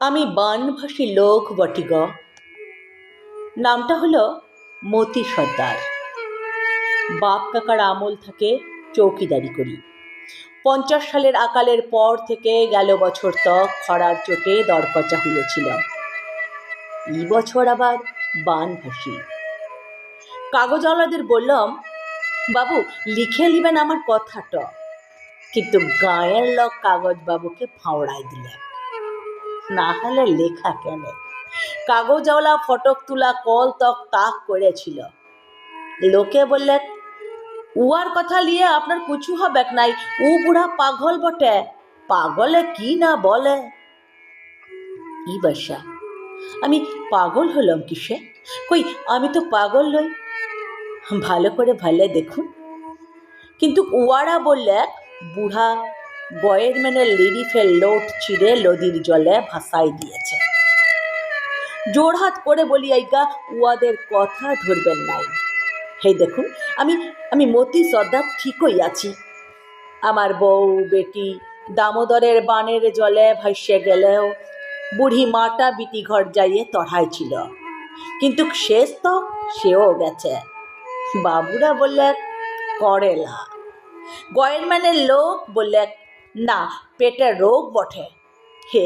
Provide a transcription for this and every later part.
আমি বানভাসী লোক বটি গ নামটা হলো মতি সর্দার। বাপ কাকার আমল থেকে চৌকিদারি করি। পঞ্চাশ সালের আকালের পর থেকে গেল বছর তক খরার চোটে দরকচা হইয়াছিল এই বছর আবার বানভাসী। কাগজওয়ালাদের বললাম, বাবু, লিখে নিবেন আমার কথাটা। কিন্তু গায়ের লোক কাগজবাবুকে ফাওড়ায় দিলেন। না হলে লেখা কেন? কাগজওয়ালা ফটক তুলা কল তক তাক করেছিল। লোকে বললে উয়ার কথা লিয়ে আপনার কিছু হবে নাই উ বুড়া পাগল বটে। পাগলে কি না বলে? ই বাসা? আমি পাগল হলাম কিসে? কই, আমি তো পাগল নই। ভালো করে ভালে দেখুন। কিন্তু উয়ারা বললে, বুড়া বয়ের মেনে লিরিফের লোট ছিঁড়ে নদীর জলে ভাসাই দিয়েছে। জোড়হাত করে বলি আইকা উয়াদের কথা ধরবেন নাই। হে দেখুন, আমি আমি মতি সর্দার ঠিকই আছি। আমার বউ, বেটি, দামোদরের বানের জলে ভাসে গেলেও বুড়ি মাটা বিটি ঘর যাইয়ে তড়াই ছিল। কিন্তু শেষ তো সেও গেছে। বাবুরা বললে করেলা। গয়েরম্যানের লোক বললে না পেটের রোগ বটে।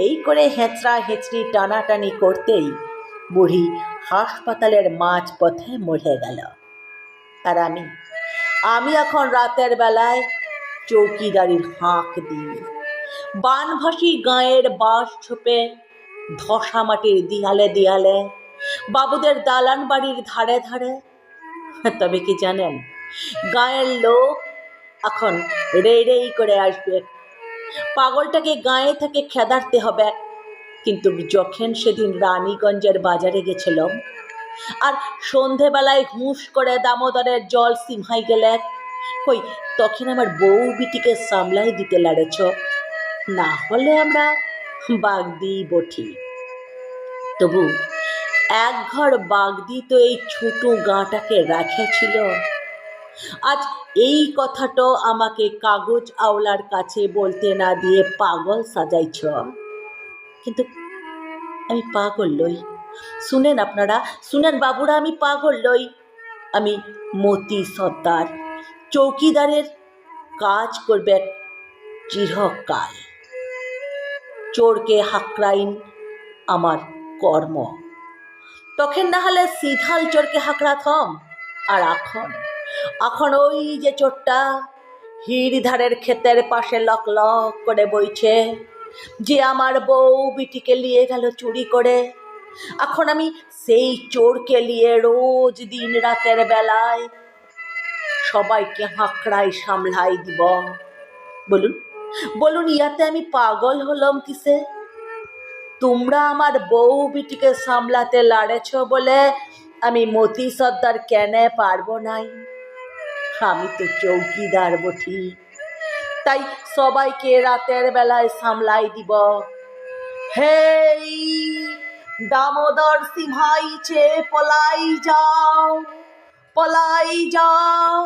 এই করে হেঁচড়া হেঁচড়ি টানাটানি করতেই বুড়ি হাসপাতালের মাঝ পথে মরে গেল। আর আমি আমি এখন রাতের বেলায় চৌকিদারির হাঁক দিই। বানভাসি গাঁয়ের বাঁশ ছোপে, ধসা মাটির দিয়ালে দিয়ালে, বাবুদের দালান বাড়ির ধারে ধারে। তবে কি জানেন, গাঁয়ের লোক এখন রে রেই করে আসবে পাগলটাকে গায়ে থেকে খেদারতে হবে। কিন্তু যখন সেদিন রানীগঞ্জের বাজারে গেছিলাম, আর সন্ধেবেলায় হুঁশ করে দামোদরের জল সিমহাই গেলে, কই, তখন আমার বউ বিটিকে সামলাই দিতে লাড়েছ। না হলে আমরা বাগদি বঠি তবু এক ঘর বাগদি তো এই ছোট গাঁটাকে রাখেছিল। আজ এই কথাটা আমাকে কাগজ আওলার কাছে বলতে না দিয়ে পাগল সাজাইছ। কিন্তু আমি পাগল লই। শুনেন আপনারা, শুনেন বাবুরা, আমি পাগল লই। আমি মতি সর্দার, চৌকিদারের কাজ করবে চিরকাল। চোরকে হাকরাইন আমার কর্ম। তখন না হলে সিধাল চোরকে হাকড়াথম আর এখন এখন ওই যে চোরটা হিড়ধারের ক্ষেতের পাশে লক লক করে বইছে যে আমার বউ বিটিকে নিয়ে গেল চুরি করে। এখন আমি সেই চোরকে নিয়ে রোজ দিন রাতের বেলায় সবাইকে হাঁকড়াই সামলাই দিব। বলুন বলুন, ইয়াতে আমি পাগল হলাম কিসে? তোমরা আমার বউ বিটিকে সামলাতে লাড়েছ বলে আমি মতি সর্দার কেনে পারব নাই? আমি তো চৌকিদার বটি। তাই সবাইকে রাতের বেলায় সামলাই দিব। হেই, দামোদর সিংহাইছে পলাই যাও পলাই যাও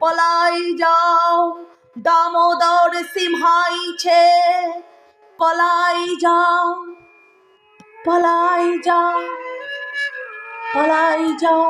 পলাই যাও, দামোদর সিংহাইছে পলাই যাও পলাই যাও পলাই যাও।